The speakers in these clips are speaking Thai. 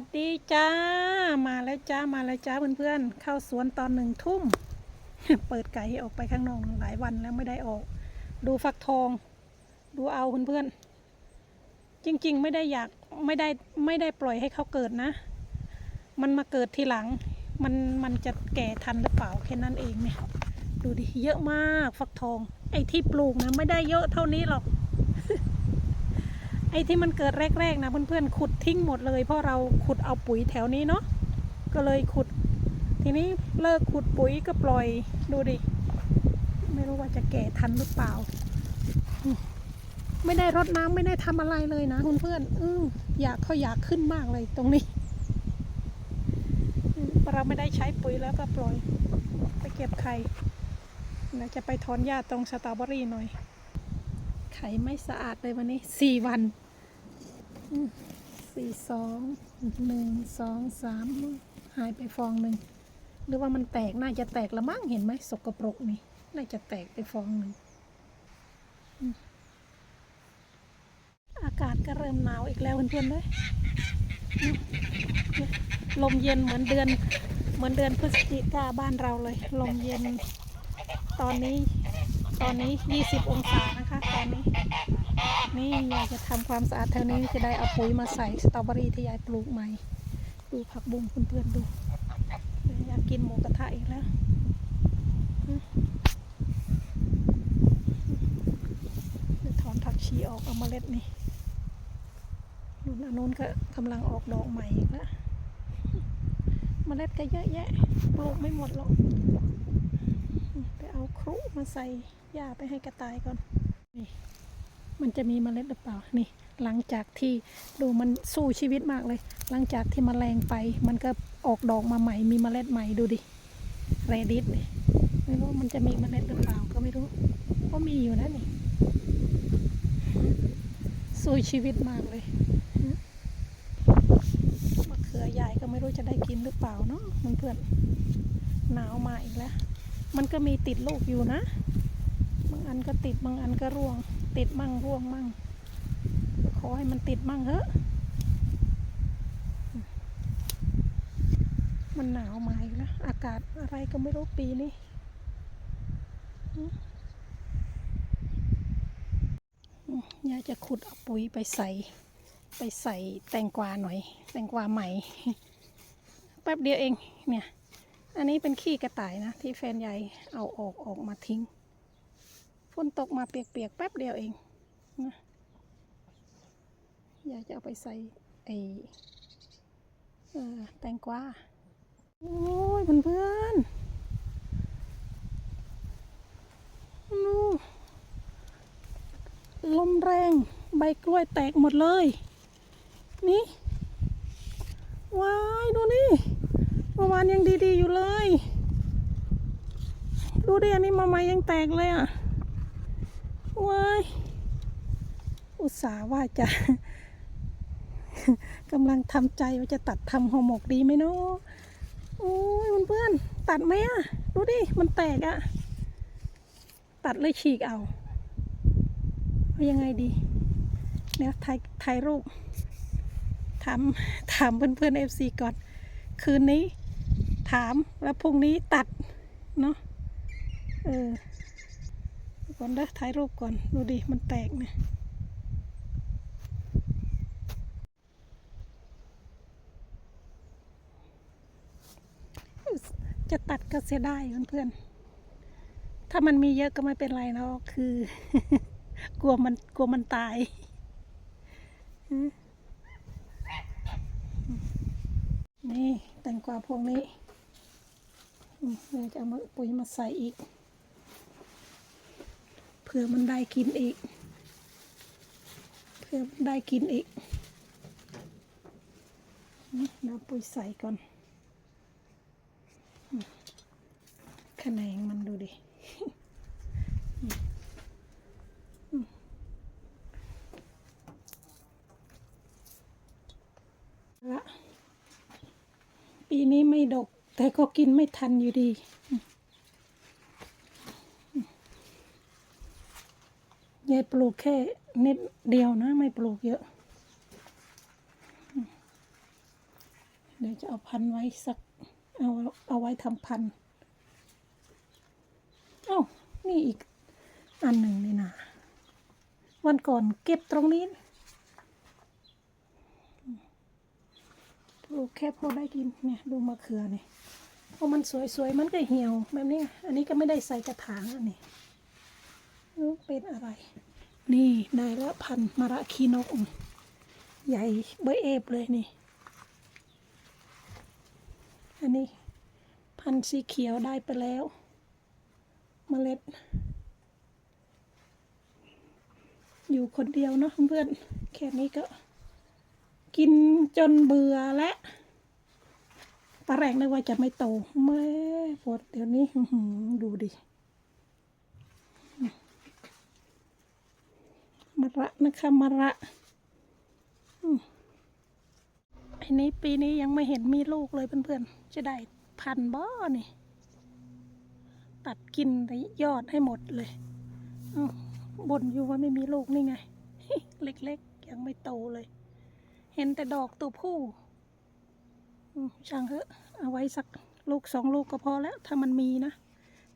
วัสดีจ้า มาแล้วจ้า มาแล้วจ้าเพื่อนๆ เข้าสวนตอนหนึ่งทุ่ม เปิดไก่ออกไปข้างนอกหลายวันแล้วไม่ได้ออก ดูฟักทอง ดูเอาเพื่อนๆ จริงๆ ไม่ได้อยากไม่ได้ไม่ได้ปล่อยให้เขาเกิดนะ มันมาเกิดทีหลัง มันมันจะแก่ทันหรือเปล่าแค่นั้นเองเนี่ย ดูดิเยอะมากฟักทอง ไอ้ที่ปลูกนะไม่ได้เยอะเท่านี้หรอก ไอ้ที่มันเกิดแรกๆนะเพื่อนๆขุดทิ้งหมดเลย เพราะเราขุดเอาปุ๋ยแถวนี้เนาะก็เลยขุด ทีนี้เลิกขุดปุ๋ยก็ปล่อยดูดิ ไม่รู้ว่าจะแก่ทันหรือเปล่า ไม่ได้รดน้ำไม่ได้ทำอะไรเลยนะเพื่อนๆอออยากเขาอยากขึ้นมากเลยตรงนี้เราไม่ได้ใช้ปุ๋ยแล้วก็ปล่อย ไปเก็บไข่นะจะไปถอนหญ้าตรงสตรอเบอรี่หน่อย ไข่ไม่สะอาดเลยวันนี้สี่วันสี่สองหนึ่งสองสามหายไปฟองหนึ่งหรือว่ามันแตกน่าจะแตกละมั้งเห็นไหมสกปรกนี่น่าจะแตกไปฟองหนึ่งอากาศก็เริ่มหนาวอีกแล้วเพื่อนๆเลยลมเย็นเหมือนเดือน เหมือนเดือนพฤศจิกาบ้านเราเลย ลมเย็น ตอนนี้ ตอนนี้ 20 องศานะคะ ตอนนี้ นี่อยากจะทำความสะอาดแถวนี้จะได้เอาปุ๋ยมาใส่สตรอเบอรี่ที่ยายปลูกใหม่ ดูผักบุ้งเพื่อนๆดู อยากกินหมูกระทะอีกแล้วถอนผักชีออกเอาเมล็ดนี่นู่นอันนู้นก็กำลังออกดอกใหม่อีกแล้วเมล็ดก็เยอะแยะ ปลูกไม่หมดหรอก ไปเอาครุมาใส่ หญ้าไปให้กระต่ายก่อนนี่ มันจะมีเมล็ดหรือเปล่านี่ หลังจากที่ดูมันสู้ชีวิตมากเลย หลังจากที่มแมลงไป มันก็ออกดอกมาใหม่มีเมล็ดใหม่ดูดิเรดิสนี่ไม่รู้มันจะมีเมล็ดหรือเปล่าก็ไม่รู้ก็มีอยู่นะนี่สู้ชีวิตมากเลยมะเขือใหญ่ก็ไม่รู้จะได้กินหรือเปล่าเนาะเพื่อนๆหนาวมาอีกแล้ว มันก็มีติดลูกอยู่นะ บางอันก็ติดบางอันก็ร่วง ติดมั่งร่วงมั่ง ขอให้มันติดมั่งเถอะ มันหนาวมาอีกแล้วอากาศอะไรก็ไม่รู้ปีนี้อยายจะขุดเอาปุ๋ยไปใส่ ไปใส่แตงกวาหน่อย แตงกวาใหม่ แป๊บเดียวเองเนี่ย อันนี้เป็นขี้กระต่ายนะ ที่แฟนใหญ่เอาออกออกมาทิ้ง นตกมาเปียกๆแป๊บเดียวเองนะอยากจะเอาไปใส่ไอเออแตงกวาโอ้ยเพื่อนๆนู่ลมแรงใบกล้วยแตกหมดเลย นี่ว้ายดูนี่เมื่อวานยังดีๆอยู่เลย ดูดิอันนี้มาใหม่ยังแตกเลยอะ ว้ายอุตส่าห์ว่าจะกำลังทำใจว่าจะตัดทำห่อหมกดีไหมเนาะโอ้ยเพื่อนๆตัดไหมอะดูดิ มันแตกอะตัดเลยฉีกเอาเอายังไงดีเนี่ยถ่ายถ่ายรูปถามถามเพื่อนๆเอฟซีก่อน คืนนี้ ถามแล้วพรุ่งนี้ตัด เนาะเออ ก่อนเด้อถ่ายรูปก่อน ดูดิ มันแตกเนี่ยจะตัดก็เสียได้เพื่อนๆ ถ้ามันมีเยอะก็ไม่เป็นไรเนาะคือ กลัวมันกลัวมันตาย นี่แตงกวาพวกนี้เราจะเอามาปุ๋ยมาใส่อีก เผื่อมันได้กินอีกเผื่อมันได้กินอีกอืมเราปุ๋ยใส่ก่อนอืมแขนงมันดูดิละปีนี้ไม่ดก แต่ก็กินไม่ทันอยู่ดี ยายปลูกแค่นิดเดียวนะ ไม่ปลูกเยอะ เดี๋ยวจะเอาพันไว้สัก เอาเอาไว้ทำพันเอ้านี่อีกอันหนึ่งนี่นะวันก่อนเก็บตรงนี้ปลูกแค่พอได้กินเนี่ยดูมะเขือเนี่ยพอมันสวยๆ มันก็เหี่ยวแบบนี้ อันนี้ก็ไม่ได้ใส่กระถางอันนี้ เป็นอะไร นี่ได้แล้วพันมะระคีนก ใหญ่เบอร์เอฟเลยนี่ อันนี้ พันสีเขียวได้ไปแล้วเมล็ด อยู่คนเดียวเนาะเพื่อนแค่นี้ก็ กินจนเบื่อและตาแรกนึกว่าจะไม่โตแม่ปวดเดี๋ยวนี้ดูดิมะ ระนะคะมะระอืมอันนี้ปีนี้ยังไม่เห็นมีลูกเลยเพื่อนๆ จะได้พันบ่อนี่ ตัดกินยอดให้หมดเลยบ่นอยู่ว่าไม่มีลูกนี่ไง เล็กๆ ยังไม่โตเลย เห็นแต่ดอกตัวผู้อืมช่างเถอะเอาไว้สักลูกสองลูกก็พอแล้ว ถ้ามันมีนะ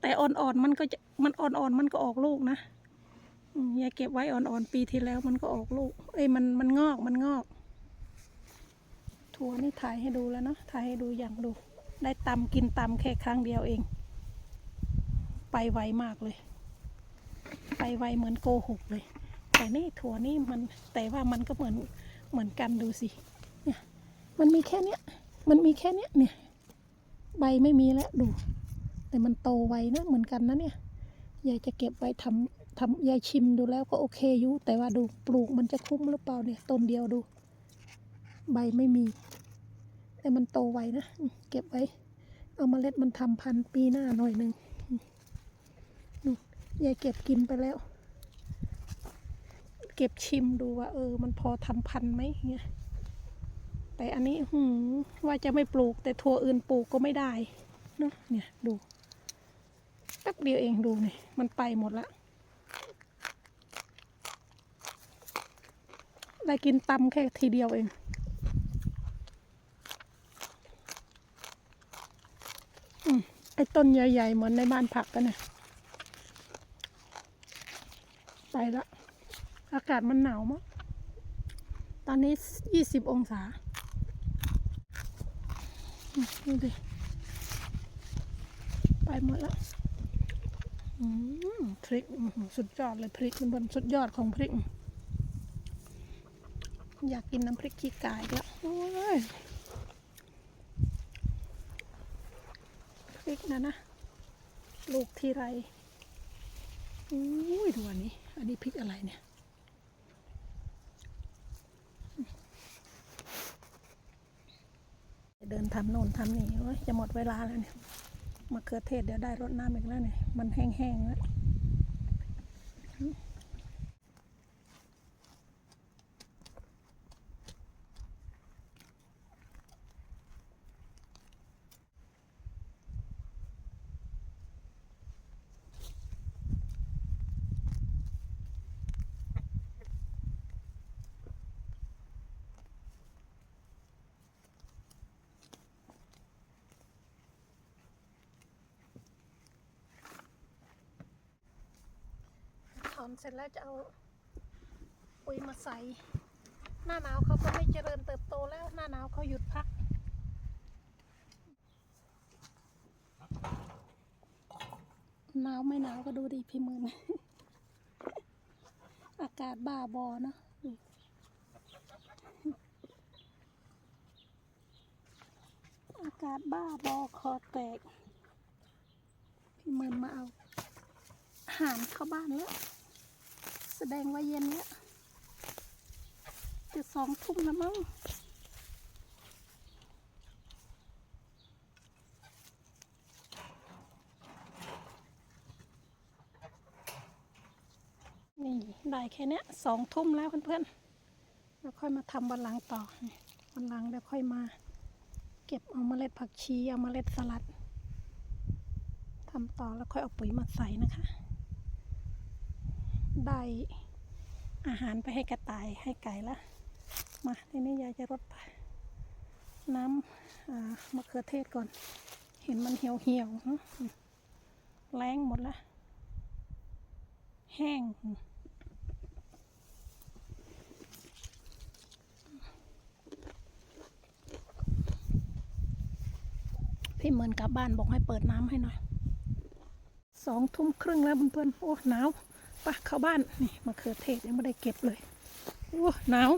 แต่อ่อนๆมันก็จะมันอ่อนๆมันก็ออกลูกนะ อย่าเก็บไว้อ่อนๆปีที่แล้วมันก็ออกลูก เอ้ยมันมันงอกมันงอกทัวนี่ถ่ายให้ดูแล้วเนาะถ่ายให้ดูอย่างดู ได้ตำกินตำแค่ครั้งเดียวเอง ไปไวมากเลย ไปไวเหมือนโกหกเลย แต่นี่ถั่วนี่มันแต่ว่ามันก็เหมือนเหมือนกันดูสิ เนี่ย มันมีแค่เนี้ย มันมีแค่เนี้ยเนี่ย ใบไม่มีแล้วดู แต่มันโตไวนะเหมือนกันนะเนี่ยยายจะเก็บไว้ทำ ทำยายชิมดูแล้วก็โอเคอยู่แต่ว่าดูปลูกมันจะคุ้มหรือเปล่าเนี่ยต้นเดียวดู ใบไม่มี แต่มันโตไวนะ เก็บไว้ เอามาเล็ดมันทำพันปีหน้าหน่อยหนึ่งยายเก็บกินไปแล้ว เก็บชิมดูว่า เออ มันพอทำพันไหมเงี้ยแต่อันนี้หืมว่าจะไม่ปลูก แต่ถั่วอื่นปลูกก็ไม่ได้เนอะเนี่ยดูแป๊บเดียวเองดูเนี่ยมันไปหมดละ ได้กินตำแค่ทีเดียวเองอืมไอ้ต้นใหญ่ๆ เหมือนในบ้านผักกันนี่ยไปละอากาศมันหนาวมากตอนนี้ยี่สิบองศาดูดิไปหมดแล้วอืมพริกสุดยอดเลยพริกบนสุดยอดของพริก อยากกินน้ำพริกขี้กายแล้วโอ้ยพริกนะนะลูกทีไรอุ้ยดูอันนี้ อันนี้พริกอะไรเนี่ยเดินทำโน่นทำนี่โอ้ยจะหมดเวลาแล้วเนี่ยมะเขือเทศเดี๋ยวได้รดน้ำอีกแล้วเนี่ยมันแห้งๆแล้ว อนเสร็จแล้วจะเอาปุ๋ยมาใส่ หน้าหนาวเขาก็ไม่เจริญเติบโตแล้ว หน้าหนาวเขาหยุดพักหนาวไม่หนาวก็ดูดิพี่มือนอากาศบ้าบอเนอะอากาศบ้าบอคอแตก พี่มือนมาเอาอาหารเข้าบ้านแล้ว แสดงว่าเย็นแล้วจะสองทุ่มแล้วมั้งนี่ได้แค่เนี้ยสองทุ่มแล้วเพื่อนๆแล้วค่อยมาทำวันหลังต่อวันหลังเดี๋ยวค่อยมา เก็บเอาเมล็ดผักชีเอาเมล็ดสลัดทำต่อแล้วค่อยเอาปุ๋ยมาใส่นะคะ ได้อาหารไปให้กระต่ายให้ไก่ละ มาทีนี้ยายจะรดน้ำมะเขือเทศก่อน เห็นมันเหี่ยวเหี่ยวๆฮะแรงหมดละ แห้ง พี่เหมือนกลับบ้านบอกให้เปิดน้ำให้หน่อย สองทุ่มครึ่งแล้วเพื่อนๆโอ้หนาว ปะเข้าบ้านนี่มะเขือเทศยังไม่ได้เก็บเลยโอ้หนาว